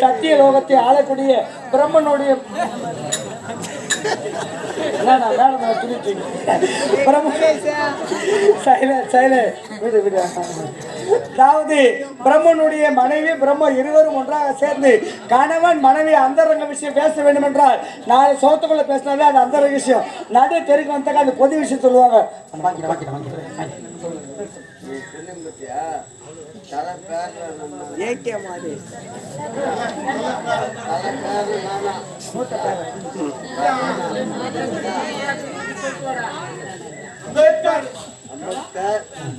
சத்திய லோகத்தை ஆளக்கூடிய பிரம்மனுடைய அதாவது பிரம்மனுடைய மனைவி பிரம்ம இருவரும் ஒன்றாக சேர்ந்து கணவன் மனைவி அந்தரங்க விஷயம் பேச வேண்டும் என்றால் நாலு சோத்துக்குள்ள பேசினாலே அது அந்த விஷயம். நடு தெருக்கு வந்தாக்க அந்த பொது விஷயம் சொல்லுவாங்க. வாங்கிக்கிறேன், வாங்கிக்கிறேன், வாங்கிக்கிறேன். ஏகே மாதிரி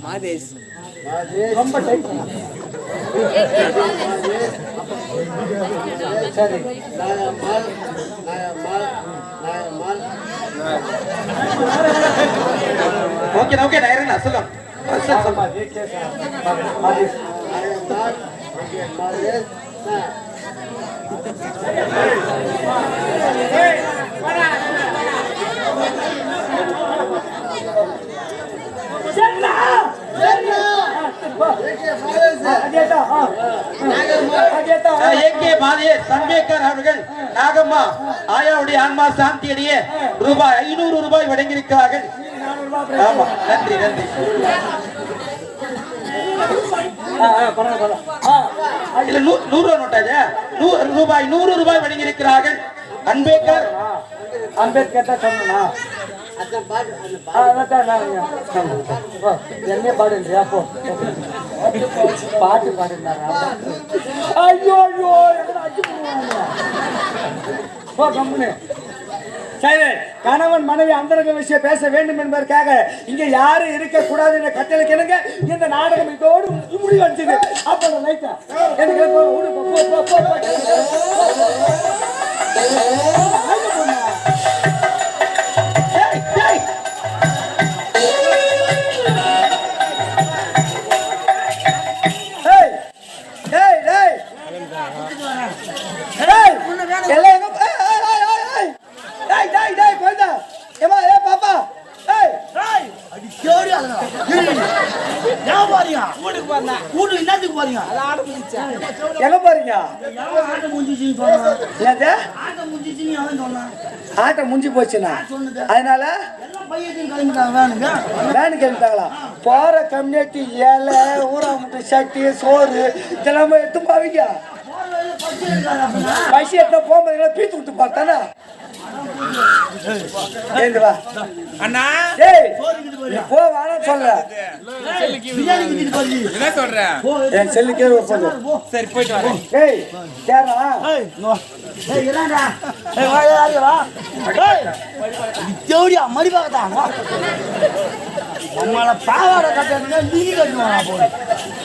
மாதேஷ் ரொம்ப டைட் சரி ஓகே ஓகே நான் இருங்க சொல்லுங்க ஆமா, AK sir. Madhesh. AK Sambekar அவர்கள் நாகம்மா ஆயாவுடைய ஆன்மா சாந்தியடைய ரூபாய் ஐநூறு ரூபாய் வழங்கியிருக்கிறார்கள். ஆமா நன்றி நன்றி. ஆ, இதுல நூறு ரூபாய் நோட்டாஜா நூறு ரூபாய் நூறு ரூபாய் வழங்கியிருக்கிறார்கள். அன்பேக்கர் அம்பேத்கர் தான் சொன்னா என்ன பாடு பாட்டு பாடுனாரா? ஐயோ ஐயோ எங்கடா அடிச்சு கணவன் மனைவி அந்தரங்க விஷயம் பேச வேண்டும் என்பதற்காக இங்க யாரும் இருக்க கூடாது என்ற கட்டளை கிணங்க இந்த நாடகம் இதோடு முடிவு அடிச்சது அப்ப லைட்டா எனக்கு போ, போ, போ, போ, அவன் சொன்னான். ஆட்டம் முடிஞ்சு போச்சுண்ணா சொன்னது? அதனால? வேனு கேட்டாங்களா போற கம்யூனிட்டி ஏழை ஊராமுட்டு சட்டி சோறு இதெல்லாம் எடுத்து பாவீங்க. பசி எடுத்து போகும்போது பீத்து விட்டு பார்த்தானே? அண்ணா போ வேணாம் சொல்ல என்ன என் செல்லுக்கே சரி போயிட்டு வரேன். ஏய் ஏய் ஏய் வா யாரு வா ஏய் மடி பாவாடை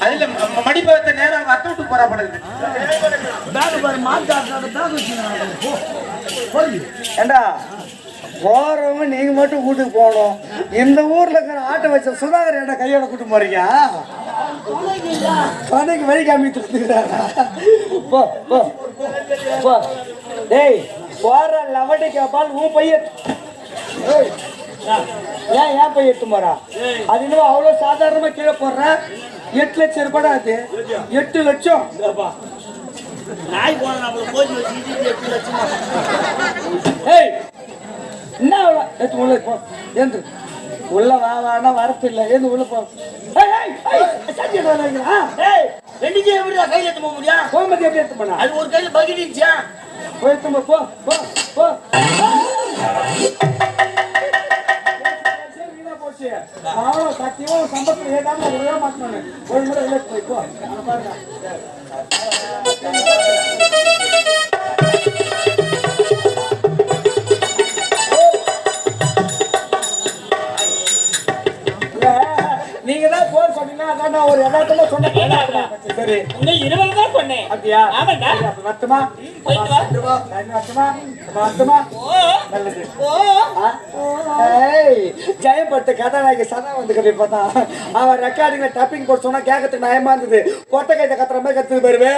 அதுல மடிப்பகத்தை நேரம் அவங்க அத்தை விட்டு போறா படுது பேக் பாரு மாட்டாட பேக் வச்சுக்கிறாங்க போ போய் ஏண்டா போறவங்க நீங்க மட்டும் வீட்டுக்கு போகணும். இந்த ஊர்ல இருக்கிற ஆட்டை வச்ச சுதாகர் என்ன கையோட கூட்டு போறீங்க? சொன்னைக்கு வழி காமிட்டு போ போ போ. டேய் போற லவட்டி கேப்பால் உன் பையன். ஏய், ஏன் ஏன் பையன் எடுத்து போறா? அது இன்னும் அவ்வளோ சாதாரணமா கீழே போடுற? எட்டு லட்சம் ரூபாய் அது? எட்டு லட்சம்? நாய் போன நம்மள போய் வச்சு எட்டு லட்சமா? ஏய் என்ன எடுத்து உள்ள போ. ஏந்து. உள்ள வா வானா வரத்து இல்லை. ஏந்து உள்ள போ. ரெண்டு ஜி எப்படி கையில எடுத்து போக முடியும்? கோமதி எப்படி எடுத்து போனா? அது ஒரு கையில பக்கெட் இருந்துச்சா போய் எடுத்து போ, போ போ. ஒரு முறை வெளியே போய் போ. அங்க பாருங்க. இல்ல, நீங்க தான் போன் சொன்னீங்கன்னா அதான் நான் ஒரு யதார்த்தமா சொன்னேன் சரி. உங்க இருபது தான் சொன்னேன். அப்படியா? ஆமாண்டா. வரட்டுமா? போயிட்டு வா. வரட்டுமா? வரட்டுமா? ஓ நல்லது. ஓ? ஏய், ஜெயம்பட்டு கதாநாயகி சதா வந்துக்கிட்டு பார்த்தா அவன் ரெக்கார்டிங்ல டப்பிங் போட்டு சொன்னா கேட்கறதுக்கு நயமா இருந்தது. கொட்டை கைத்த கத்துற மாதிரி கத்துது பாருவே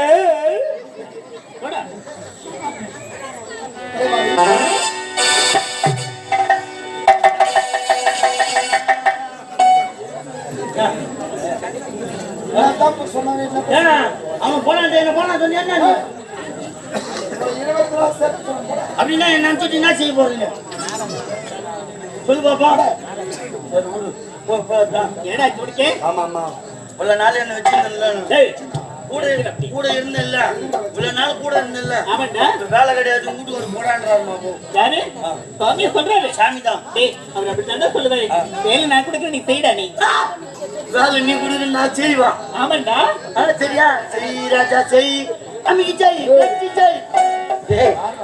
நினைச்சிட்டு என்ன செய்ய போறீங்க? சொல்லு பாப்பா. என்னடா துடிக்கே ஆமா ஆமா இவ்வளவு நாள் என்ன வச்சிருந்தேன்ல. டேய். கூட கூட இவ்வளவு நாள் கூட இப்ப வேலை கிடையாது வீட்டுக்கு ஒரு போடான்றாரு மாமு யாரு? சுவாமியை சொல்றாரு. சாமி தான் டேய் அவர் அப்படித்தான் சொல்லுவாரு வேலை நான் கொடுக்குறேன் நீ செய்டா நீ. வேலை நீ கொடுக்குற நான் செய்வான். ஆமாண்டா. சரியா? செய் ராஜா செய் அம்மிக்கு செய்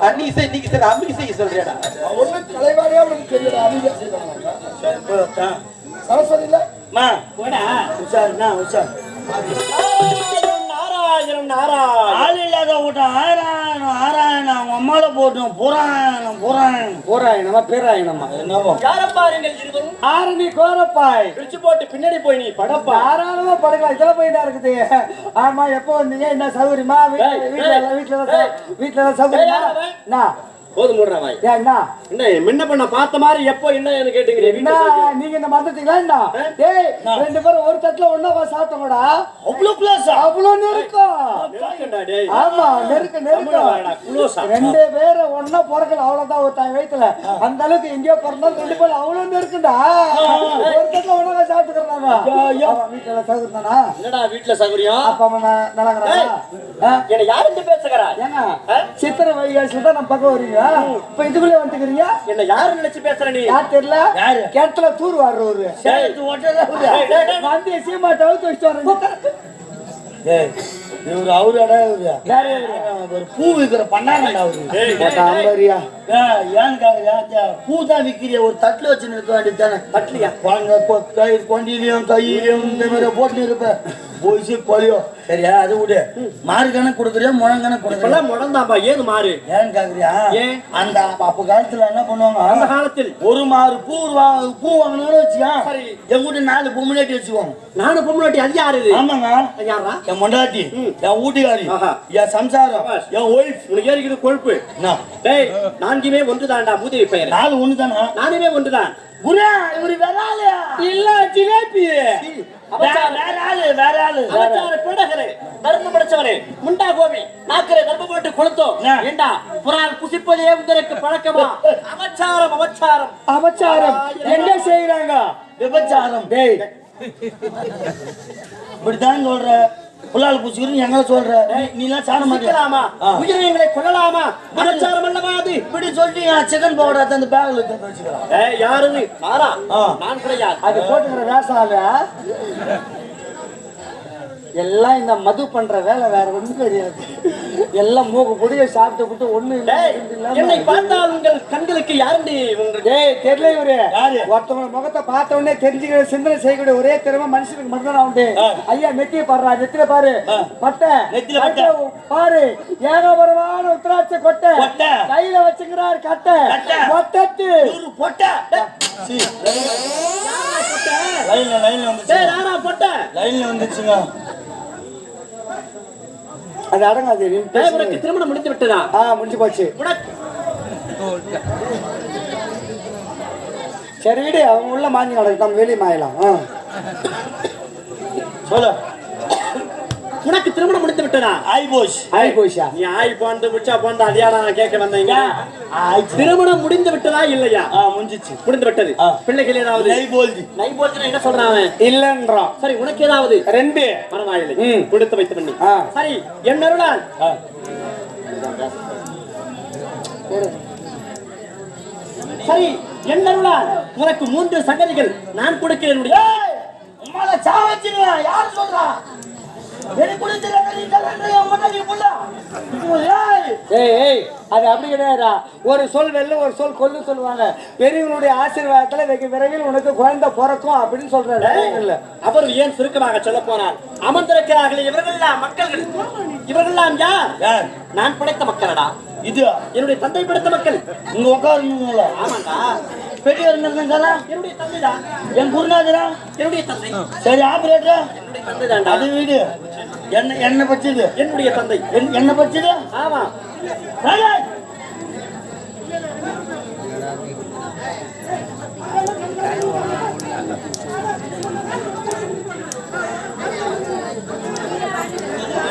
வெற்றி செய் நீங்க சரி அம்மிக்கு செய்ய சொல்றியாடா? ஒன்றும் கலைவாணியா உனக்கு தெரியல. சரஸ்வதி இல்ல? மா போடா. உஷார் உஷார். நாராயணம் நாராயணம் ஆள் இல்லாத கூட்டம் ஆராயணம் ஆராயணம் அவங்க அம்மால போட்டோம். புராயணம் புராயணம் போராயணமா பேராயணமா என்னவோ. யாரை பாருங்கள் இருவரும்? ஆரணி கோரப்பாய். பிடிச்சு போட்டு பின்னாடி போய் நீ படப்பா. தாராளமா படுக்கலாம். இதெல்லாம் போயிட்டா இருக்குது? ஆமா எப்போ வந்தீங்க? என்ன சௌகரியமா? வீட்டுல வீட்டுல வீட்டுல சௌகரியமா? என்ன போதும் மூடுற வாய். ஏன் என்ன? என்ன முன்ன பண்ண பார்த்த மாதிரி எப்போ என்ன கேட்டுக்கிறீங்க? நீங்க என்ன மறந்துட்டீங்களா என்ன? ஏய் ரெண்டு பேரும் ஒரு தட்டுல ஒண்ணா சாப்பிட்டோம்டா அவ்வளோ கிளாஸ் அவ்வளவு நெருக்கம் ஆமா நெருக்க நெருக்கம் ரெண்டு பேரும் ஒண்ணா பிறக்கல அவ்வளவுதான் ஒரு தாய் வயித்துல. அந்த அளவுக்கு எங்கேயோ பிறந்தாலும் ரெண்டு பேரும் அவ்வளவு நெருக்குண்டா. ஒரு தட்டுல ஒண்ணா என்னடா வீட்டுல சௌகரியம்? என்ன யாருன்னு பேசுகிறா ஏங்க சித்திரை வைகாசில தான் நம்ம பக்கம் வரீங்க இப்ப இதுக்குள்ளே வந்துக்கிறீங்க? என்ன யாரு நினைச்சு பேசுற நீ? யார் தெரியல? யாரு? கிணத்துல தூர் வர்றவரு. வந்து சீமா தவிர்த்து வச்சுட்டு வரீங்க ஏய். இவரு அவரு அடா இவரு? ஒரு பூ விற்கிற பண்ணாங்கடா அவரு. ஏன்னு பூ தான் விற்கிறிய ஒரு தட்டுல வச்சு நிற்க வேண்டியது தானே தட்டுலியா? குழந்தை கொ- கொண்டிலையும் கையிலையும் இந்த மாதிரி போட்டு இருப்பேன். போயிச்சு கொலையோ. சரியா? அது விடு. மாறு கணக்கு கொடுக்குறியா முழம் கணக்கு கொடுக்குறியா? முடந்தாம்பா ஏது மாறு? ஏன்னு கேக்குறியா? ஏன்? அந்த அப்ப காலத்துல என்ன அந்த பண்ணுவாங்க காலத்தில்? ஒரு மாறு பூ பூ வாங்கினாலும் வச்சுக்கா. சரி. எங்க வீட்டு நாலு பொம்முனாட்டி வச்சுக்குவாங்க நானும் பொம்முனாட்டி அது யாரு ஆமாங்க. யாரா என் மொண்டாட்டி என் வீட்டுக்காரி. என் சம்சாரம் என் ஒய்ஃப் உனக்கு ஏறிக்குது கொழுப்பு. என்ன? டேய் நான்குமே ஒன்றுதான்டா மூதேவி பெயர் நாலு தானே நானுமே ஒன்றுதான். குரா இவரு வேற ஆளு. இல்ல ஜிலேபி. வேற ஆளு வேற ஆளு அவச்சார பிடகரே. மருந்து படைச்சவரே. முண்டா கோபி. நாக்கரை கர்ப்ப போட்டு கொளுத்தோம் என்ன? ஏண்டா புறால் புசிப்பதே உங்களுக்கு பழக்கமா? அவச்சாரம் அவச்சாரம் அபச்சாரம். எங்க செய்யறாங்க விபச்சாரம். டேய். இப்படித்தான் சொல்ற. புல்லால் பூசிக்கிறேன் எங்களை சொல்ற. நீ- எல்லாம் சிக்கலாமா? ஆ. உயிரினங்களை கொல்லலாமா? அவச்சாரம் அல்லவா அது இப்படி சொல்லிட்டு சிக்கன் பவுடர் அந்த பேக்ல எடுத்து வச்சுக்கலாம் ஏய் யாரு நீ? நாரா ஆ. நான் கிடையாது அது போட்டுக்கிற வேசால எல்லாம் இந்த மது பண்ற வேலை வேற ஒண்ணும் கிடையாது எல்லாம் மூக்கு பொடிய சாப்பிட்டு விட்டு ஒண்ணு இல்ல. என்னை பார்த்தால் உங்கள் கண்களுக்கு யாருண்டி டேய் தெரியல இவரு? ஒருத்தவங்க முகத்தை பார்த்த உடனே தெரிஞ்சுக்கிற சிந்தனை செய்யக்கூடிய ஒரே திறமை மனுஷனுக்கு மட்டும்தான் உண்டு. ஐயா நெத்திய பாடுறா நெத்தில பாரு. பட்டை. பாரு. ஏகபரமான உத்திராட்ச கொட்டை. கையில வச்சுக்கிறார் கட்டை. கட்டை. கொட்டத்து பொட்டை. லைன்ல லைன்ல வந்துச்சு லைன்ல வந்துச்சுங்க. அது அடங்காது. உனக்கு திருமணம் முடிந்து விட்டதா ஆ முடிஞ்சு போச்சு சரி விடு அவங்க உள்ள மாஞ்சி நடக்கு நம்ம வெளியே மாயலாம் ஆ. சொல்லு உனக்கு திருமணம் முடிந்து விட்டதா? ஆய் போஷ் ஆயி போச்சா நீ ஆய் போந்து புச்சா போந்து அடியாடா நான் கேட்க வந்தீங்க? திருமணம் முடிந்து விட்டதா இல்லையா? ஆ முடிஞ்சிச்சு. முடிந்து விட்டது. பிள்ளைகள் ஏதாவது? நெய் போல்தி நை போச்சுன்னா என்ன சொல்றான் அவன்? இல்லன்றோம் சரி உனக்கு ஏதாவது? ரெண்டு. பரவாயில்லை. ம். கொடுத்து வைத்து பண்ணி. சரி என் அருளால். சரி என் அருளால். உனக்கு மூன்று சங்கதிகள் நான் கொடுக்கிறேன். யார் சொல்றா? அது அப்படி கிடையாதா ஒரு சொல் வெல்ல ஒரு சொல் கொல்லு சொல்லுவாங்க. பெரியவங்களுடைய ஆசீர்வாதத்துல வெகு விரைவில் உனக்கு குழந்தை பிறக்கும் அப்படின்னு சொல்றாரு. இல்ல அவர் ஏன் சுருக்கமாக சொல்ல போனார் அமர்ந்திருக்கிறார்களே இவர்கள்லாம் மக்கள்கள். இவர்கள்லாம் யார்? நான் படைத்த மக்களடா? இது என்னுடைய தந்தை படைத்த மக்கள். இங்க உட்காருங்கள ஆமாண்டா. பெரியவர் என்னுடைய தந்தைடா. என் குருநாதரா? என்னுடைய தந்தை. சரி ஆபரேட்டரா? அது வீடு. என்ன என்ன பச்சது என்னுடைய தந்தை. என்- என்ன பச்சது ஆமா.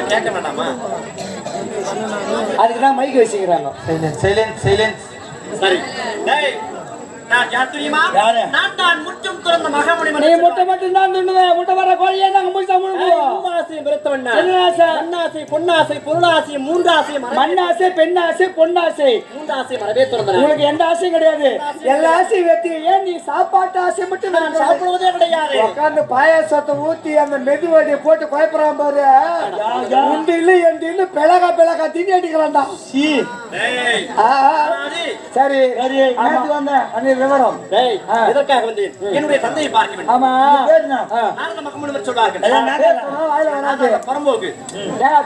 கேட்க வேண்டாமா அதுக்கு தான் மைக் வச்சுக்கிறாங்க. சைலன்ஸ் சைலன்ஸ் சரி. முட்டை மட்டும் தான் துண்ணுவேன் முட்டை வர கோழியே நாங்க முடிச்சா முழுங்குவோம் பொன்னாசை பொருளாசை மூன்றாசை மண்ணாசை பெண்ணாசை பொன்னாசை. மூன்றாசை மரபே திறந்தன. உங்களுக்கு எந்த ஆசையும் கிடையாது. எல்லா ஆசையும் வெத்தி ஏன் நீ சாப்பாட்டு ஆசை மட்டும் நான் சாப்பிடுவதே கிடையாது. உட்காந்து பாயாசத்தை ஊத்தி அந்த மெதுவடியை போட்டு குழப்பறான் பாரு. உண்டு இல்ல எண்டு இல்ல பிளகா பிளகா ஆ. ராஜி, சரி. சரி, ஆமா. விவரம். இதற்காக என்னுடைய தந்தையை பார்க்க வேண்டும். ஆமா. நாரத மகாமுனிவர் சொல்வார்கள். பரம்போக்கு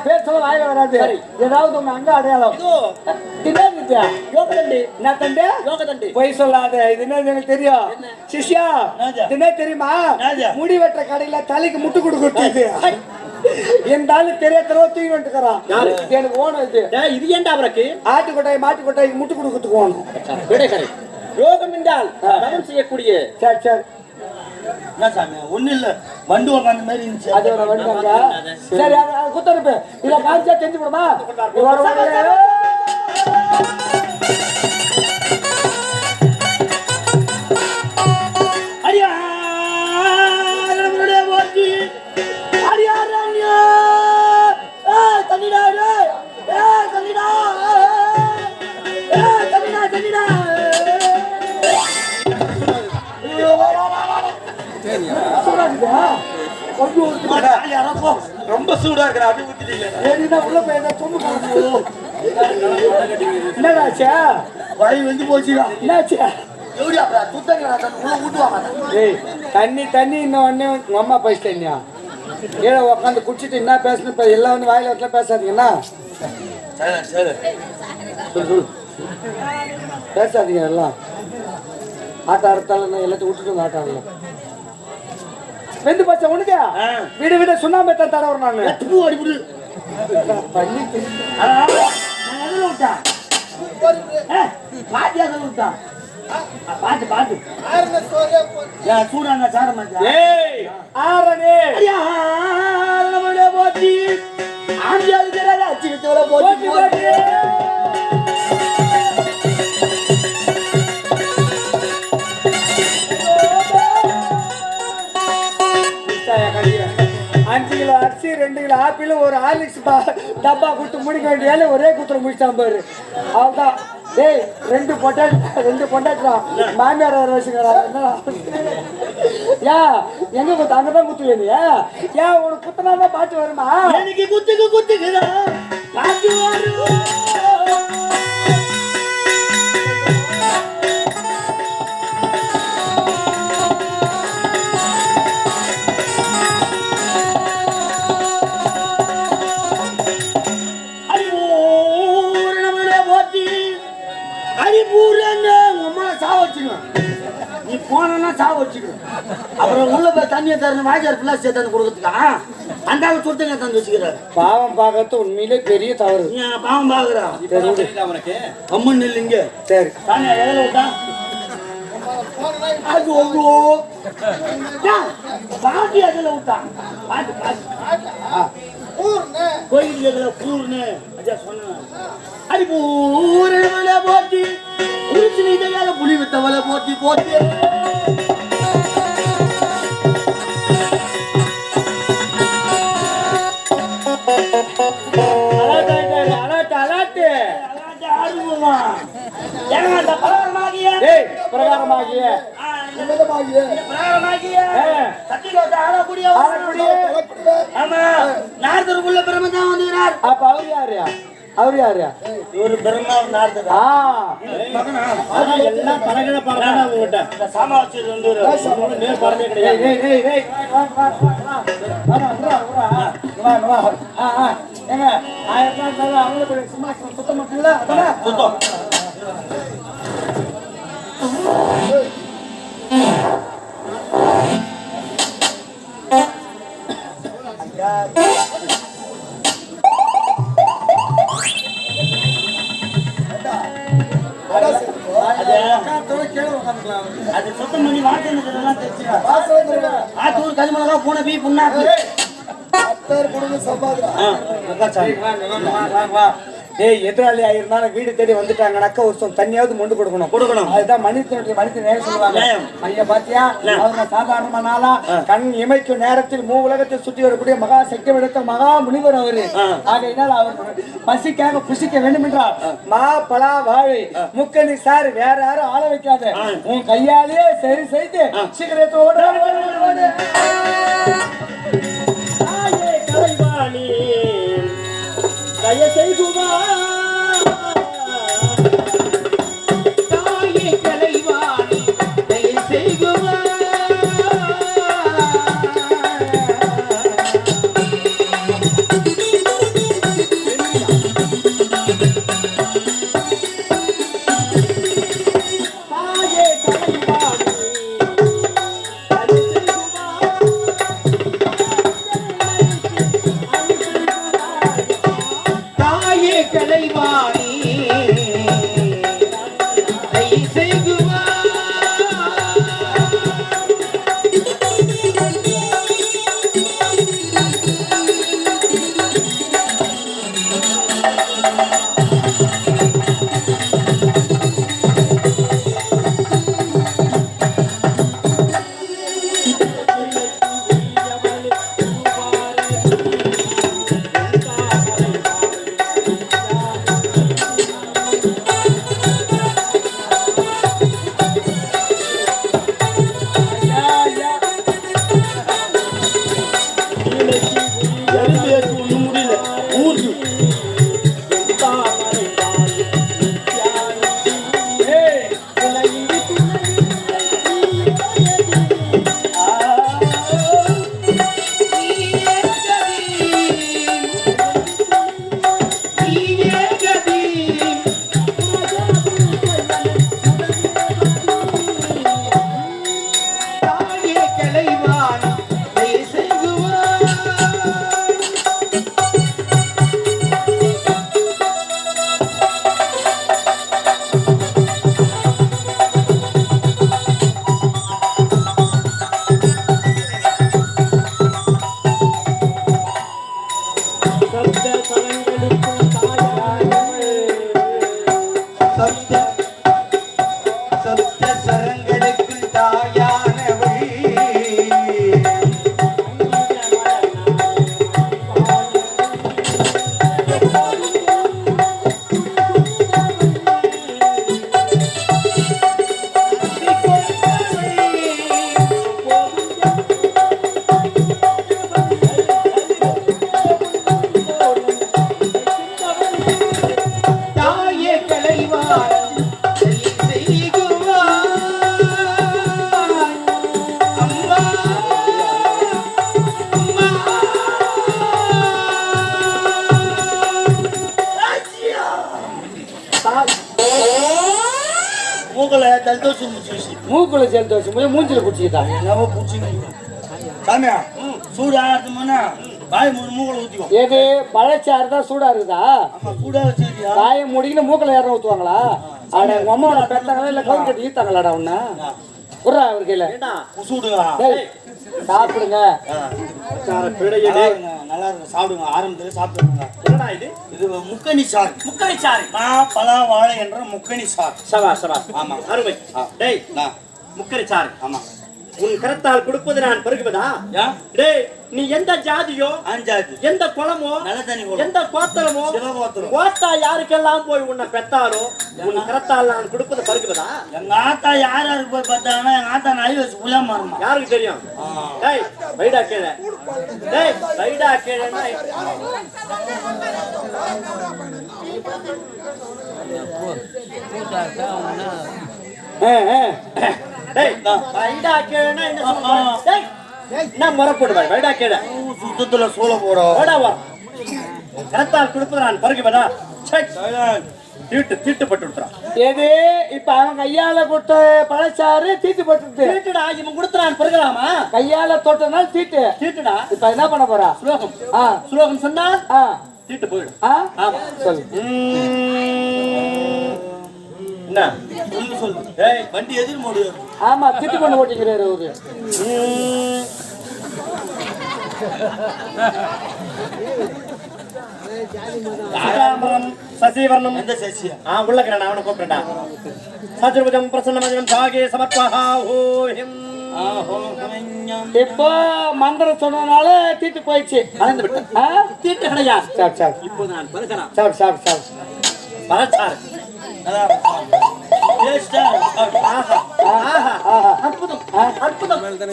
பேர் சொல்ல வாயில வராது. ஏதாவது உங்க அங்க அடையாளம். இதோ. யோகதண்டி. என்ன தண்டு? யோகதண்டி. பொய் சொல்லாத. இது என்ன எனக்கு தெரியும்? சிஷ்யா என்ன தெரியுமா? முடி வெட்டுற கடையில தலைக்கு முட்டு கொடுக்குறது என் ஆளு தெரிய தெரிய தூக்கி வந்துக்கிறான். யாரு? எனக்கு ஓணும் இது. டேய் இது ஏன்டா அவருக்கு? ஆட்டு கொட்டாய் மாட்டு கொட்டாய்க்கு முட்டு கொடுக்கறதுக்கு ஓணும் யோகம் என்றால் தவம் செய்யக்கூடிய. சரி சரி. என்ன சாமி ஒண்ணு இல்ல. வண்டு உக்காந்த மாதிரி இருந்துச்சு. அது ஒரு வந்தாங்க சரி. குத்தரப்பு. இத காமிச்சா தெரிஞ்சு விடுமா ரொம்ப சூடா இருக்கிற அப்படி ஊத்திட்டீங்க ஏடினா உள்ள போய் என்ன சொம்பு கலந்து. என்னடாச்சா? வழி வந்து போச்சுடா. என்னாச்சு? எப்படியா சுத்தங்கடா தண்ணி தண்ணி தண்ணி இன்னும் ஒன்னே உங்க அம்மா பேசிட்டேன்யா கீழே உட்காந்து குடிச்சிட்டு என்ன பேசணும்? இப்போ எல்லாம் வந்து வாயில வரலாம் பேசாதீங்கண்ணா. பேசாதீங்க எல்லாம். ஆட்ட ஆடத்தால எல்லாத்தையும் விட்டுட்டு ஆட்ட ஆடலாம் வெந்து பச்சை உனக்கு. வீடு வீடு சுண்ணாம்பு எத்தனை தடவை நான் பூ அடிப்புடு பண்ணி எதில் விட்டேன் பாட்டி அதில் விட்டான் பாட்டு ஏன் சூடாங்க சார ஆரணே ஐயா நம்மளுடைய போட்டி ஆண்டியாவது அரிசி ரெண்டு கிலோ ஆப்பிள் ஒரு ஹார்லிக்ஸ் டப்பா கொடுத்து முடிக்க வேண்டியால ஒரே குத்துற முடிச்சான் பாரு. அவன்தான் டேய் ரெண்டு பொட்டாட்டு ரெண்டு பொட்டாட்டா. மாமியார் வர வச்சுக்கிறா யா எங்க குத்து? அங்கதான் குத்து வேணியா ஏன் உனக்கு குத்தனா தான் பாட்டு வருமா? எனக்கு குத்துக்கு குத்துக்குதான். பாட்டு வரும். அப்புறம் உள்ள போய் தண்ணியை தரணும் வாய்க்கார் ஃபுல்லாக சேர்த்து கொடுக்கறதுக்கா? அந்த ஆள் சுத்தங்க தந்து வச்சுக்கிறாரு. பாவம் பார்க்கறது உண்மையிலே பெரிய தவறு. பாவம் பாக்குறா இப்பதான் தெரியுதா. உனக்கு. அம்மன் இல்லைங்க சரி. தானே எதில் விட்டா அது ஒவ்வொரு பாட்டி அதில் விட்டான் பாட்டு பாட்டு. கோயில் எதில் பூர்னு அஜா சொன்னேன். அடி பூரண போட்டி. புலி வித்தவளை போட்டி போட்டி. ஏங்க அந்த பிரகாரமாகிய. பிரகாரமாகிய ஆ. சத்தியலோக ஆளக்கூடிய ஆளக்கூடிய. ஆமா நாரதருக்குள்ள பிரம்மதான் வந்துகிறார் அப்ப அவரு யாரு அவரு யாரு ஒரு பிரம்மா நாரதர். ஆ. எல்லாம் பரகட பரகட உங்ககிட்ட இந்த சாமா வச்சு ஒரு நேர் பரமே கிடையாது. வா, வா, வா. ஆ, ஆ. ஏங்க, ஆயிரம் ரூபாய் அவங்களுக்கு சிம்மாசனம் சுத்தம் அதானே? சுத்தம். அது சுத்தம் பண்ணி வாசனை தெரிச்சுக்கலாம் ஆத்தூர் கரிமலா போன பீ புண்ணாக்கு. ஆ, டேய் எதிராளி ஆயிருந்தாலும் வீடு தேடி வந்துட்டாங்கனாக்கா ஒரு சொல் தண்ணியாவது மொண்டு கொடுக்கணும். கொடுக்கணும். அதுதான் மனிதனுடைய மனித நேரம் சொல்லுவாங்க. ஐயா பாத்தியா? அவங்க சாதாரண நாளா கண் இமைக்கும் நேரத்தில் மூ உலகத்தை சுற்றி வரக்கூடிய மகா சக்தி எடுத்த மகா முனிவர் அவரு. ஆகையினால் அவர் பசிக்காக புசிக்க வேண்டும் என்றால் மா பலா வாழை முக்கணி சார் வேற யாரும் ஆள வைக்காத. உன் கையாலேயே சரி செய்து சீக்கிரத்தோட தாயே கலைவாணி தய செய்குமா தாயே Usted மூக்கல ஜலதோஷம் முடிச்சு மூக்குல ஜலதோஷம் போய் மூஞ்சில குடிச்சுக்கிட்டாங்க என்னவோ பூச்சிங்க சாமியா சூடு மூணு மூக்கல ஊத்திக்கோ. ஏது பழச்சாறு தான் சூடா இருக்குதா? சூடா வச்சிருக்கியா? காய முடிக்கணும் மூக்கல யாரும் ஊத்துவாங்களா? அட உங்க அம்மாவோட பெத்தாங்களா இல்ல கவுன் கட்டி ஈத்தாங்களாடா உன்ன? குர்ரா அவர் கையில. டேய் சாப்பிடுங்க. நல்லா இருங்க, நல்லா இருக்கு சாப்பிடுங்க. ஆரம்பத்துல சாப்பிடுங்க. என்னடா இது? இது முக்கணி சாறு. முக்கரை சாறு. மா பலா வாழை என்ற முக்கணி சாறு. சவா சவா ஆமா. அருமை. டேய் நான் முக்கரை சாறு. ஆமா. உன் கரத்தால் கொடுப்பது நான் பருகுவதா? டேய் நீ எந்த ஜாதியோ அஞ்சாது எந்த குளமோ எந்த கோத்தரமோ. கோத்தா யாருக்கெல்லாம் போய் உன்னை பெத்தாரோ உன் கரத்தால் நான் கொடுப்பது பருகுவதா? எங்க ஆத்தா யார் யாருக்கு போய் பார்த்தாங்கன்னா எங்க ஆத்தா நாய் வச்சு புள்ள மாறுமா. யாருக்கு தெரியும்? டேய் வைடா கீழே. டேய் வைடா கீழேன்னா ஆ, ஆ. என்ன சொல்ற டேய் என்ன முறை போடுவாய் வைடா கீழே சுத்தத்துல சூழ போறோம் ஓடா வா. கரத்தால் கொடுப்பது நான் பருகுவதா சே தீட்டு தீட்டுப்பட்டு எது? இப்ப அவன் கையால கொடுத்த பழச்சாறு தீட்டு போட்டுட்டு தீட்டுடா. இவன் கொடுத்து நான் பருகலாமா? கையால தொட்டனால தீட்டு. தீட்டுடா. இப்ப என்ன பண்ண போறா? சுலோகம். ஆ. சுலோகம் சொன்னா ஆ. தீட்டு போயிடும். ஆ. ஆமா. சொல்லு. என்ன? சொல்லு சொல்லு. ஏய் வண்டி எதிர் மோடு. ஆமா திட்டு கொண்டு ஓட்டிக்கிறாரு அவரு. சசிவர்ணம். எந்த சசியா? ஆ உள்ள இருக்கிறேன் அவனை கூப்பிடுறா சதுர்புஜம் பிரசன்னமஜனம் சாகே சமர்ப்பஹா ஓஹிம் இப்போ மந்திரம் சொன்னதுனால தீட்டு போயிடுச்சு? தீட்டு கிடையாது சாப் சாப் இப்போது நான் பருகிறான் சாப் சாப் சாப் பரச்சார்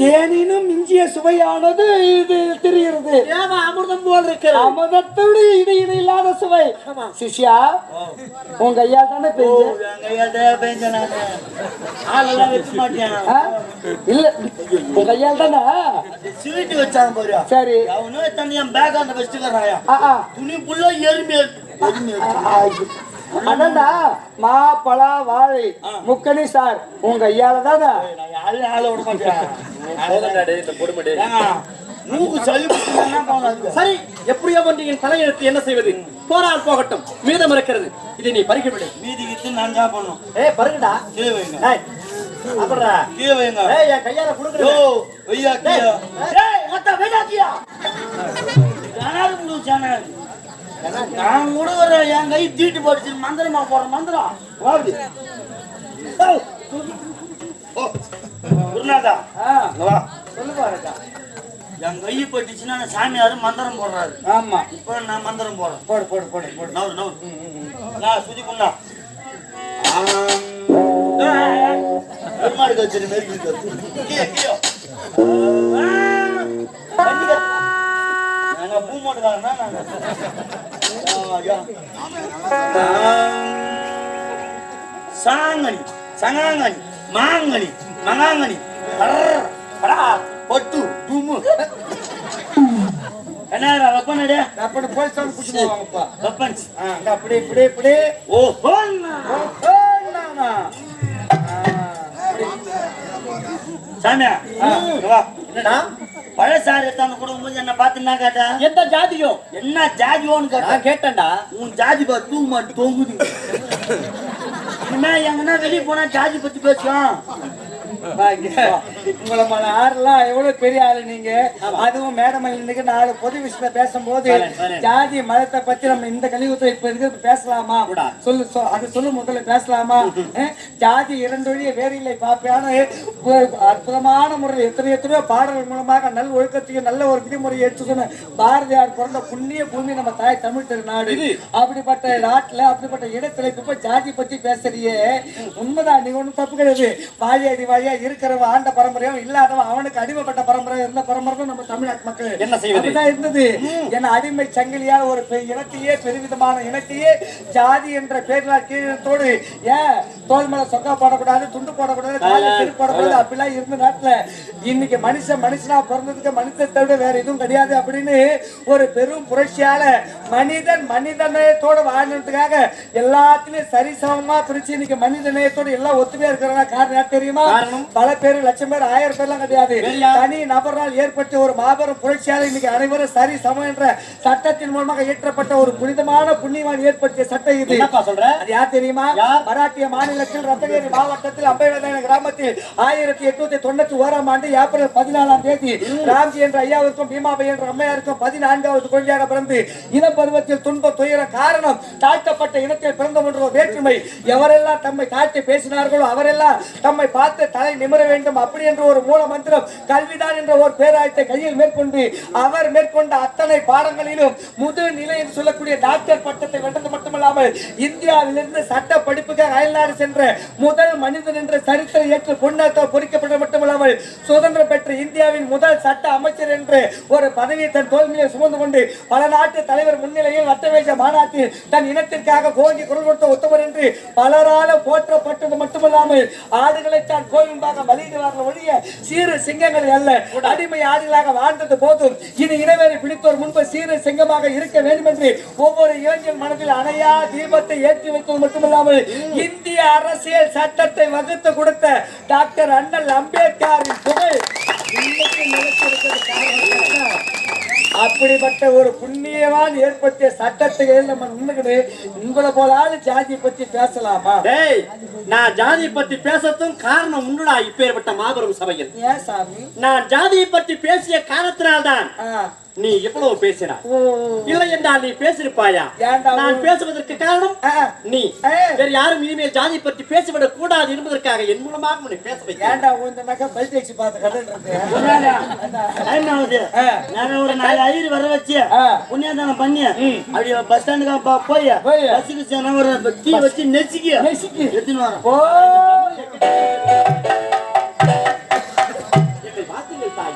தேனினும் மிஞ்சிய சுவையானது இது தெரிகிறது. அமிர்தம் போல் இருக்கிறது. அமதத்தோடு இது இது இல்லாத சுவை சிஷ்யா உங்க ஐயா தானே? இல்ல உங்க ஐயா தானே? ஸ்வீட் வச்சாங்க பாரு சரி. அவனே தனியா பேக் அந்த வச்சுக்கிறாயா. துணி புள்ள எருமை அடடா மா பலா வாழை. முக்கணி சார் உங்க ஐயால தானே யாரையும் ஆள விட மாட்டேன் சரி எப்படியோ ஒன்று என் தலையெழுத்து என்ன செய்வது? போரால் போகட்டும் மீதம் இருக்கிறது. இதை நீ பறிக்க விடு மீதி கித்து நான் தான் பண்ணும் ஏய் பருங்கடா கீழே வைங்க. ஏய் அப்புறா கீழே வைங்க. ஏய் என் கையால யோ குடுக்குறேன் ஐயா கீழே ஏய் மொத்த வேடாக்கியா ஜனாரு முழு ஜனாரு நான் கூட ஒரு என் கை தீட்டு போடுச்சு மந்திரமா போற மந்திரம்? வாடி. குருநாதா வா. சொல்லு பாருக்கா. என் கை பட்டுச்சுன்னா நான் சாமியாரு மந்திரம் போடுறாரு. ஆமா. இப்போ நான் மந்திரம் போடுறேன். போடு போடு போடு போடு. நவரு நவரு நான் சுதி பண்ணா பெருமாடு கச்சேரி மாரி இருக்குது. ஐயா. சாங்கனி சங்காங்கனி மாங்கனி மகாங்கனி பட்டு தும்மு என்ன வெப்பனடே அப்படி போய் சொல்லி புடிச்சு போவாங்கப்பா. வெப்பன்ஸ் ஆ, இங்க அப்படி இப்படி இப்படி ஓஹோ ஓ, ஓ, நானா. ஆ, அப்படி. சாமியா இங்க வா. என்னடா பழசாரி எடுத்தாந்து கொடுக்கும்போது என்ன பார்த்து என்ன கேட்டா? எந்த ஜாதியோ? என்ன ஜாதியோன்னு கேட்டா? கேட்டேன்டா. உன் ஜாதி பா தூங்க மாட்டு தொங்குது. இனிமே எங்கன்னா வெளியே போனா ஜாதி பத்தி பேசுவோம். உங்களை மன ஆறுலாம் எவ்வளவு பெரிய ஆளு நீங்க? அதுவும் மேடம் இன்னைக்கு நாலு பொது விஷயத்த பேசும்போது. ஜாதி மதத்தை பத்தி நம்ம இந்த கலியுகத்துல இப்ப இருக்கு பேசலாமா. சொல்லு அது சொல்லு முதல்ல பேசலாமா? ஜாதி இரண்டொழிய வேறு இல்லை பாப்பியான அற்புதமான முறையில் எத்தனை எத்தனையோ பாடல்கள் மூலமாக நல் ஒழுக்கத்தையும் நல்ல ஒரு விதிமுறையை எடுத்து சொன்ன பாரதியார் பிறந்த புண்ணிய பூமி நம்ம தாய் தமிழ் திருநாடு. அப்படிப்பட்ட நாட்டுல அப்படிப்பட்ட இடத்துல இப்ப ஜாதி பத்தி பேசுறியே. உண்மைதான் நீ ஒண்ணும் தப்பு கிடையாது. வாழியாடி வாழியா இருக்கிறவன் ஆண்ட பரம்பரையும் இல்லாதவன் அவனுக்கு அடிமைப்பட்ட பரம்பரை இருந்த பரம்பரை தான் நம்ம தமிழ்நாட்டு மக்கள் என்ன செய்வது? இருந்தது என அடிமை சங்கிலியால் ஒரு இனத்தையே பெருவிதமான இனத்தையே ஜாதி என்ற பேரில் கீழத்தோடு ஏன் தோல் மேல சொக்கா போடக்கூடாது துண்டு போடக்கூடாது காலில் போடக்கூடாது அப்படிலாம் இருந்த நாட்டுல இன்னைக்கு மனுஷன் மனுஷனா பிறந்ததுக்கு மனுஷத்தை விட வேற எதுவும் கிடையாது அப்படின்னு ஒரு பெரும் புரட்சியால மனிதன் மனிதநேயத்தோட வாழ்ந்ததுக்காக எல்லாத்திலயும் சரிசமமா பிரிச்சு இன்னைக்கு மனித நேயத்தோட எல்லாம் ஒத்துமையா இருக்கிறதா காரணம் தெரியுமா? பல பேர் லட்சம் பேர் ஆயிரம் பேர்லாம் கிடையாது? தனி நபரால் ஏற்பட்ட ஒரு மாபெரும் புரட்சியால இன்னைக்கு அனைவரும் சரி சமம் என்ற சட்டத்தின் மூலமாக இயற்றப்பட்ட ஒரு புனிதமான புண்ணியவான் ஏற்படுத்திய சட்டம் இது யார் தெரியுமா? மராட்டிய மாநிலத்தில் ரத்தகிரி மாவட்டத்தில் அம்பைவதான கிராமத்தில் ஆயிரத்தி எட்நூத்தி தொண்ணூத்தி ஓராம் ஆண்டு ஏப்ரல் பதினாலாம் தேதி ராம்ஜி என்ற ஐயாவிற்கும் பீமாபாய் என்ற அம்மையாருக்கும் பதினான்காவது குழந்தையாக பிறந்து இனப்பருவத்தில் துன்ப துயர காரணம் தாழ்த்தப்பட்ட இனத்தில் பிறந்த ஒன்று வேற்றுமை. எவரெல்லாம் தம்மை தாழ்த்தி பேசினார்களோ அவரெல்லாம் தம்மை பார்த்து தலை நிமிர வேண்டும். அப்படி என்ற ஒரு மூல மந்திரம் கல்விதான் என்ற ஒரு பேராயத்தை கையில் மேற்கொண்டு அவர் மேற்கொண்ட அத்தனை பாடங்களிலும் முதுநிலை என்று சொல்லக்கூடிய டாக்டர் பட்டத்தை வென்றது மட்டுமல்லாமல் இந்தியாவிலிருந்து சட்ட படிப்புக்காக அயல்நாடு சென்ற முதல் மனிதன் என்ற சரித்திர ஏற்று பொன்னாத்தால் பொறிக்கப்பட்ட மட்டுமல்லாமல் சுதந்திரம் பெற்ற இந்தியாவின் முதல் சட்ட அமைச்சர் என்று ஒரு பதவியை தன் தோல்மையை சுமந்து கொண்டு பல நாட்டு தலைவர் முன்னிலையில் வட்டவேஷ மாநாட்டில் தன் இனத்திற்காக கோங்கி குரல் கொடுத்த உத்தமர் என்று பலரால போற்றப்பட்டது மட்டுமல்லாமல் ஆடுகளை தான் கோயிலும்பாக பலியிடுவார்கள் ஒழிய சீரு சிங்கங்கள் அல்ல அடிமை ஆடுகளாக வாழ்ந்தது போதும். இனி இனவேறி பிடித்தோர் முன்பு சீர சிங்கமாக இருக்க வேண்டும் என்று ஒவ்வொரு இளைஞன் மனதில் அணையா தீபத்தை ஏற்றி வைத்தது மட்டுமல்லாமல் இந்தியா அரசியல் சட்டத்தை வகுத்து கொடுத்த டாக்டர் அண்ணல் அம்பேத்கரின் புகழ் இன்னைக்கு நிலைத்திருக்கிறது. அப்படிப்பட்ட ஒரு புண்ணியவான் ஏற்படுத்திய சட்டத்துக்கு நம்ம நின்னுக்கிட்டு உங்களை போல ஆளு ஜாதியை பத்தி பேசலாமா? டேய் நான் ஜாதியை பத்தி பேசத்தும் காரணம் உண்டுடா இப்பேற்பட்ட மாபெரும் சபையில். ஏன் சாமி? நான் ஜாதியை பற்றி பேசிய காரணத்தினால்தான் நீ எவ்வளவு பேசினாய் ஓ இல்லை என்றால் நீ பேசியிருப்பாயா? ஏன்டா நான் பேசுவதற்கு காரணம் நீ. வேறு யாரும் இனிமேல் ஜாதி பற்றி பேசிவிடக் கூடாது என்பதற்காக என் மூலமாக உன்னை பேச வைக்கிறேன் ஏன்டா உந்த நகை பார்த்து கடன். நாங்க ஒரு நாலு ஐயர் வர வச்சு பண்ணியா தானே பண்ணியா? அப்படி பஸ் ஸ்டாண்டுக்கு போய் பஸ்ஸுக்கு சேனா ஒரு டீ வச்சு நெசிக்க நெசிக்க. எடுத்துன்னு வரோம் ஓ பாத்துங்க தாய்